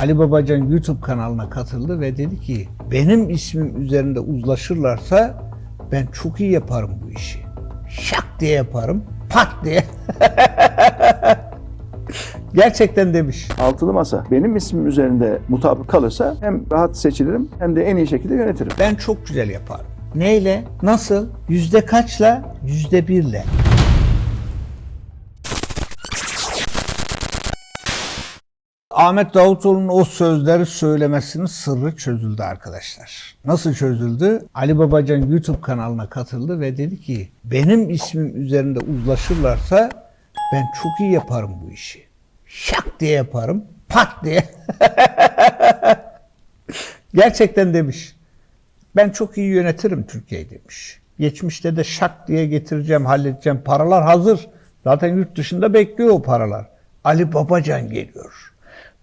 Ali Babacan YouTube kanalına katıldı ve dedi ki benim ismim üzerinde uzlaşırlarsa ben çok iyi yaparım bu işi. Şak diye yaparım, pat diye. Gerçekten demiş. Altılı masa benim ismim üzerinde mutabık kalırsa hem rahat seçilirim hem de en iyi şekilde yönetirim. Ben çok güzel yaparım. Neyle? Nasıl? Yüzde kaçla? Yüzde birle. Ahmet Davutoğlu'nun o sözleri söylemesinin sırrı çözüldü arkadaşlar. Nasıl çözüldü? Ali Babacan YouTube kanalına katıldı ve dedi ki benim ismim üzerinde uzlaşırlarsa ben çok iyi yaparım bu işi. Şak diye yaparım, pat diye. Gerçekten demiş. Ben çok iyi yönetirim Türkiye'yi demiş. Geçmişte de şak diye getireceğim, halledeceğim. Paralar hazır. Zaten yurt dışında bekliyor o paralar. Ali Babacan geliyor.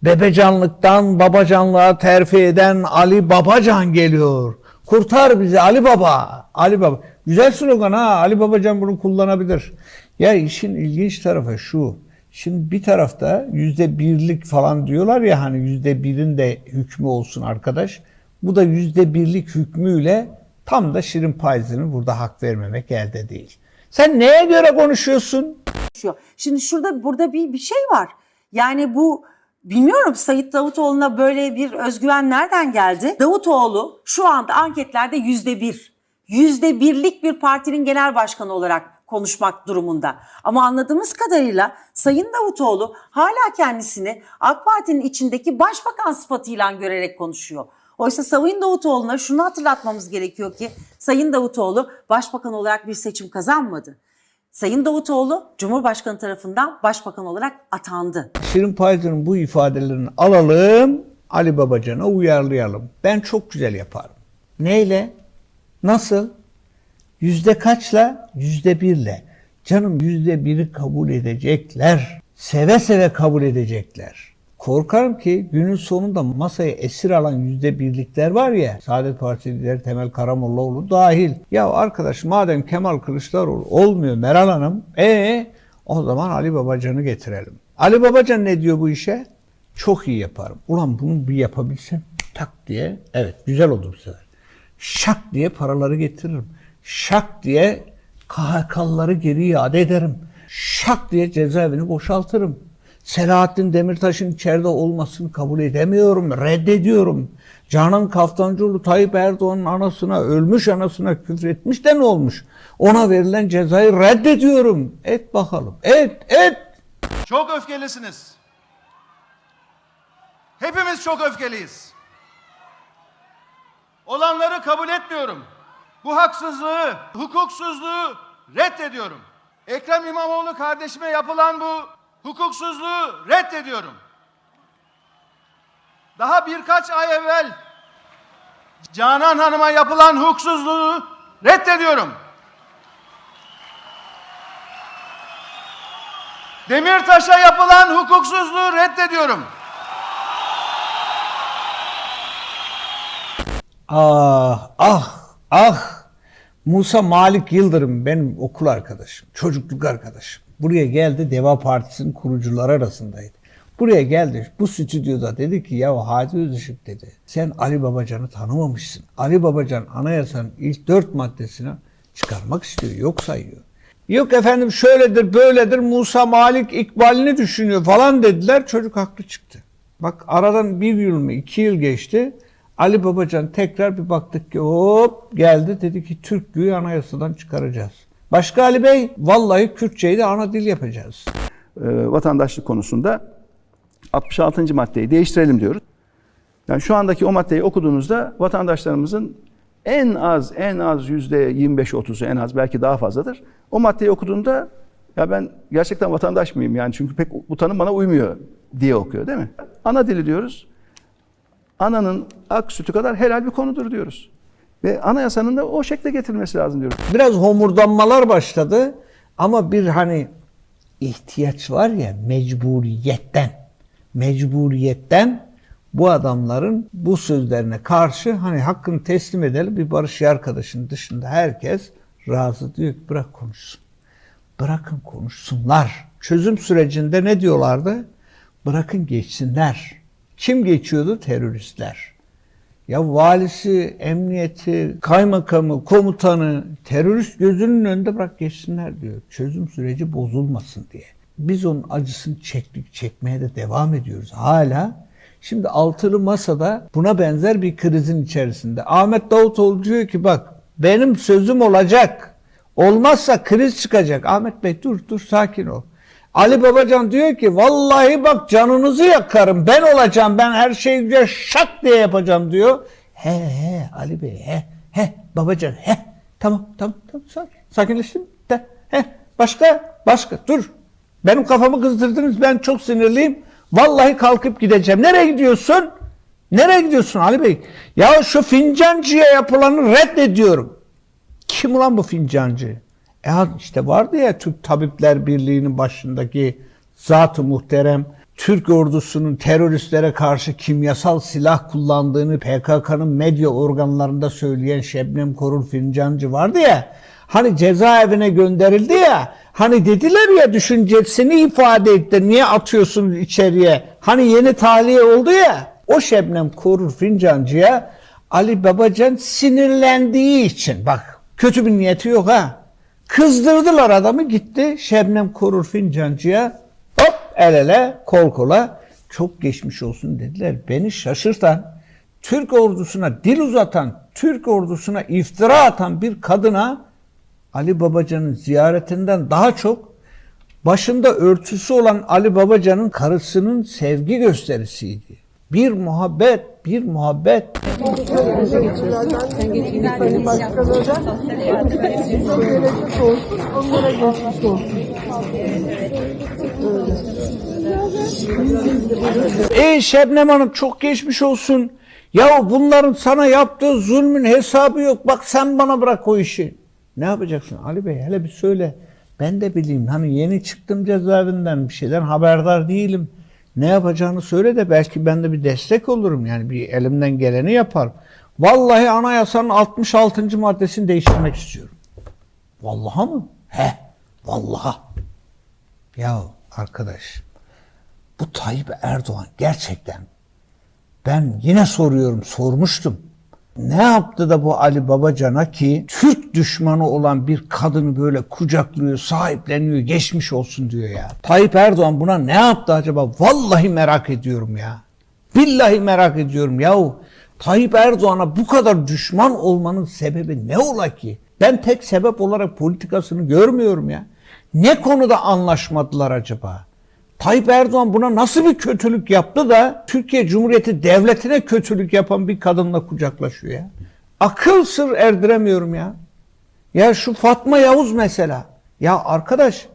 Bebecanlıktan babacanlığa terfi eden Ali Babacan geliyor. Kurtar bizi Ali Baba. Ali Baba. Güzel slogan ha. Ali Babacan bunu kullanabilir. Ya işin ilginç tarafı şu. Şimdi bir tarafta yüzde birlik falan diyorlar ya hani yüzde birin de hükmü olsun arkadaş. Bu da yüzde birlik hükmüyle tam da Şirin Payız'ın burada hak vermemek elde değil. Sen neye göre konuşuyorsun? konuşuyor. Şimdi şurada burada bir bir şey var. Yani bu bilmiyorum Sayit Davutoğlu'na böyle bir özgüven nereden geldi? Davutoğlu şu anda anketlerde yüzde bir. Yüzde birlik bir partinin genel başkanı olarak konuşmak durumunda. Ama anladığımız kadarıyla Sayın Davutoğlu hala kendisini AK Parti'nin içindeki başbakan sıfatıyla görerek konuşuyor. Oysa Sayın Davutoğlu'na şunu hatırlatmamız gerekiyor ki Sayın Davutoğlu başbakan olarak bir seçim kazanmadı. Sayın Davutoğlu Cumhurbaşkanı tarafından başbakan olarak atandı. Şirin Payız'ın bu ifadelerini alalım, Ali Babacan'a uyarlayalım. Ben çok güzel yaparım. Neyle? Nasıl? Yüzde kaçla? Yüzde birle. Canım yüzde biri kabul edecekler. Seve seve kabul edecekler. Korkarım ki günün sonunda masaya esir alan yüzde birlikler var ya, Saadet Partisi lideri Temel Karamollaoğlu dahil. Ya arkadaş madem Kemal Kılıçdaroğlu olmuyor Meral Hanım, e o zaman Ali Babacan'ı getirelim. Ali Babacan ne diyor bu işe? Çok iyi yaparım. Ulan bunu bir yapabilsem tak diye, evet güzel olur bu sefer. Şak diye paraları getiririm. Şak diye KHK'lıları geri iade ederim. Şak diye cezaevini boşaltırım. Selahattin Demirtaş'ın içeride olmasını kabul edemiyorum, reddediyorum. Canan Kaftancıoğlu Tayyip Erdoğan'ın anasına, ölmüş anasına küfretmiş de ne olmuş? Ona verilen cezayı reddediyorum. Et bakalım, et, et. Çok öfkelisiniz. Hepimiz çok öfkeliyiz. Olanları kabul etmiyorum. Bu haksızlığı, hukuksuzluğu reddediyorum. Ekrem İmamoğlu kardeşime yapılan bu hukuksuzluğu reddediyorum. Daha birkaç ay evvel Canan Hanım'a yapılan hukuksuzluğu reddediyorum. Demirtaş'a yapılan hukuksuzluğu reddediyorum. Ah, ah, ah. Musa Malik Yıldırım benim okul arkadaşım, çocukluk arkadaşım. Buraya geldi Deva Partisi'nin kurucuları arasındaydı. Buraya geldi bu stüdyoda dedi ki ya Hadi Özışık dedi. Sen Ali Babacan'ı tanımamışsın. Ali Babacan anayasanın ilk dört maddesini çıkarmak istiyor. Yok sayıyor. Yok efendim şöyledir böyledir Musa Malik ikbalini düşünüyor falan dediler. Çocuk haklı çıktı. Bak aradan bir yıl mı iki yıl geçti. Ali Babacan tekrar bir baktık ki hop geldi dedi ki Türklüğü anayasadan çıkaracağız. Başka Ali Bey vallahi Kürtçeyi de ana dil yapacağız. Ee, vatandaşlık konusunda 66. maddeyi değiştirelim diyoruz. Yani şu andaki o maddeyi okuduğunuzda vatandaşlarımızın en az en az yüzde 25-30'u en az belki daha fazladır. O maddeyi okuduğunda ya ben gerçekten vatandaş mıyım yani çünkü pek bu tanım bana uymuyor diye okuyor değil mi? Ana dili diyoruz. Ananın ak sütü kadar helal bir konudur diyoruz. Ve anayasanın da o şekle getirilmesi lazım diyoruz. Biraz homurdanmalar başladı ama bir hani ihtiyaç var ya mecburiyetten. Mecburiyetten bu adamların bu sözlerine karşı hani hakkını teslim edelim bir Barış arkadaşın dışında herkes razı diyor bırak konuşsun. Bırakın konuşsunlar. Çözüm sürecinde ne diyorlardı? Bırakın geçsinler. Kim geçiyordu? Teröristler. Ya valisi, emniyeti, kaymakamı, komutanı terörist gözünün önünde bırak geçsinler diyor. Çözüm süreci bozulmasın diye. Biz onun acısını çektik, çekmeye de devam ediyoruz hala. Şimdi altılı masada buna benzer bir krizin içerisinde. Ahmet Davutoğlu diyor ki bak benim sözüm olacak. Olmazsa kriz çıkacak. Ahmet Bey dur dur sakin ol. Ali Babacan diyor ki vallahi bak canınızı yakarım. Ben olacağım. Ben her şeyi güzel şak diye yapacağım diyor. He he Ali Bey he he Babacan he. Tamam tamam tamam sakin sakinleştim de he başka başka dur. Benim kafamı kızdırdınız ben çok sinirliyim. Vallahi kalkıp gideceğim. Nereye gidiyorsun? Nereye gidiyorsun Ali Bey? Ya şu fincancıya yapılanı reddediyorum. Kim ulan bu fincancı? E ha işte vardı ya Türk Tabipler Birliği'nin başındaki zat-ı muhterem Türk ordusunun teröristlere karşı kimyasal silah kullandığını PKK'nın medya organlarında söyleyen Şebnem Korur Fincancı vardı ya. Hani cezaevine gönderildi ya. Hani dediler ya düşüncesini ifade etti. Niye atıyorsun içeriye? Hani yeni tahliye oldu ya. O Şebnem Korur Fincancı'ya Ali Babacan sinirlendiği için bak kötü bir niyeti yok ha. Kızdırdılar adamı gitti Şebnem Korur Fincancı'ya hop el ele kol kola çok geçmiş olsun dediler. Beni şaşırtan Türk ordusuna dil uzatan, Türk ordusuna iftira atan bir kadına Ali Babacan'ın ziyaretinden daha çok başında örtüsü olan Ali Babacan'ın karısının sevgi gösterisiydi. Bir muhabbet, bir muhabbet. Ey Şebnem Hanım çok geçmiş olsun. Ya bunların sana yaptığı zulmün hesabı yok. Bak sen bana bırak o işi. Ne yapacaksın Ali Bey hele bir söyle. Ben de bileyim hani yeni çıktım cezaevinden bir şeyden haberdar değilim. Ne yapacağını söyle de belki ben de bir destek olurum. Yani bir elimden geleni yaparım. Vallahi anayasanın 66. maddesini değiştirmek istiyorum. Vallahi mı? He, vallahi. Ya arkadaş bu Tayyip Erdoğan gerçekten ben yine soruyorum, sormuştum. Ne yaptı da bu Ali Babacan'a ki Türk düşmanı olan bir kadını böyle kucaklıyor, sahipleniyor, geçmiş olsun diyor ya. Tayyip Erdoğan buna ne yaptı acaba? Vallahi merak ediyorum ya. Billahi merak ediyorum yahu. Tayyip Erdoğan'a bu kadar düşman olmanın sebebi ne ola ki? Ben tek sebep olarak politikasını görmüyorum ya. Ne konuda anlaşmadılar acaba? Tayyip Erdoğan buna nasıl bir kötülük yaptı da Türkiye Cumhuriyeti devletine kötülük yapan bir kadınla kucaklaşıyor ya. Akıl sır erdiremiyorum ya. Ya şu Fatma Yavuz mesela. Ya arkadaş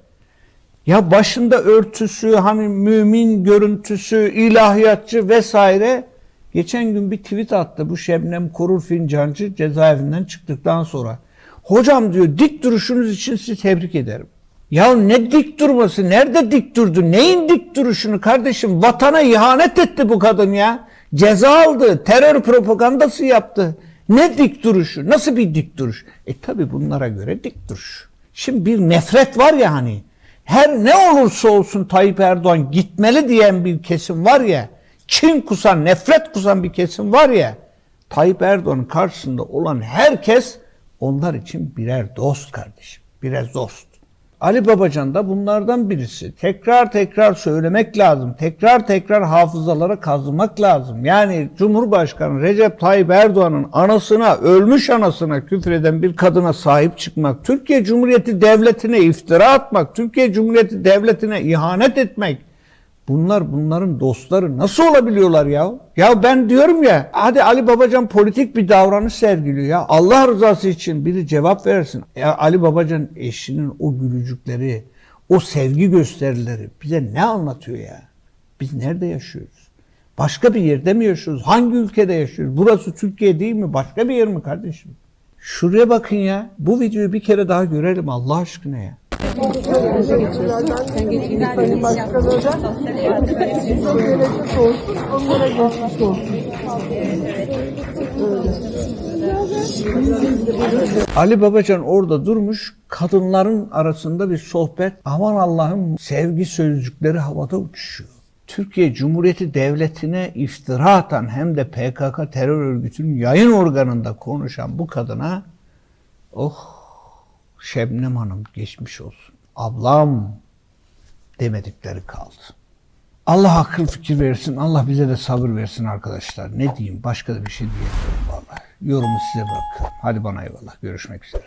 ya başında örtüsü hani mümin görüntüsü ilahiyatçı vesaire geçen gün bir tweet attı bu Şebnem Korur Fincancı cezaevinden çıktıktan sonra. Hocam diyor dik duruşunuz için sizi tebrik ederim. Ya ne dik durması? Nerede dik durdu? Neyin dik duruşunu kardeşim? Vatana ihanet etti bu kadın ya. Ceza aldı. Terör propagandası yaptı. Ne dik duruşu? Nasıl bir dik duruş? E tabi bunlara göre dik duruş. Şimdi bir nefret var ya hani. Her ne olursa olsun Tayyip Erdoğan gitmeli diyen bir kesim var ya. Kin kusan, nefret kusan bir kesim var ya. Tayyip Erdoğan'ın karşısında olan herkes onlar için birer dost kardeşim. Birer dost. Ali Babacan da bunlardan birisi. Tekrar tekrar söylemek lazım. Tekrar tekrar hafızalara kazımak lazım. Yani Cumhurbaşkanı Recep Tayyip Erdoğan'ın anasına, ölmüş anasına küfreden bir kadına sahip çıkmak, Türkiye Cumhuriyeti Devleti'ne iftira atmak, Türkiye Cumhuriyeti Devleti'ne ihanet etmek, Bunlar bunların dostları nasıl olabiliyorlar ya? Ya ben diyorum ya hadi Ali Babacan politik bir davranış sergiliyor ya. Allah rızası için biri cevap versin. Ya Ali Babacan eşinin o gülücükleri, o sevgi gösterileri bize ne anlatıyor ya? Biz nerede yaşıyoruz? Başka bir yerde mi yaşıyoruz? Hangi ülkede yaşıyoruz? Burası Türkiye değil mi? Başka bir yer mi kardeşim? Şuraya bakın ya. Bu videoyu bir kere daha görelim Allah aşkına ya. Ali Babacan orada durmuş, kadınların arasında bir sohbet. Aman Allah'ım sevgi sözcükleri havada uçuşuyor. Türkiye Cumhuriyeti Devleti'ne iftira atan hem de PKK terör örgütünün yayın organında konuşan bu kadına oh Şebnem Hanım geçmiş olsun. Ablam demedikleri kaldı. Allah akıl fikir versin. Allah bize de sabır versin arkadaşlar. Ne diyeyim? Başka da bir şey diyemiyorum vallahi. Yorumu size bırakıyorum. Hadi bana eyvallah. Görüşmek üzere.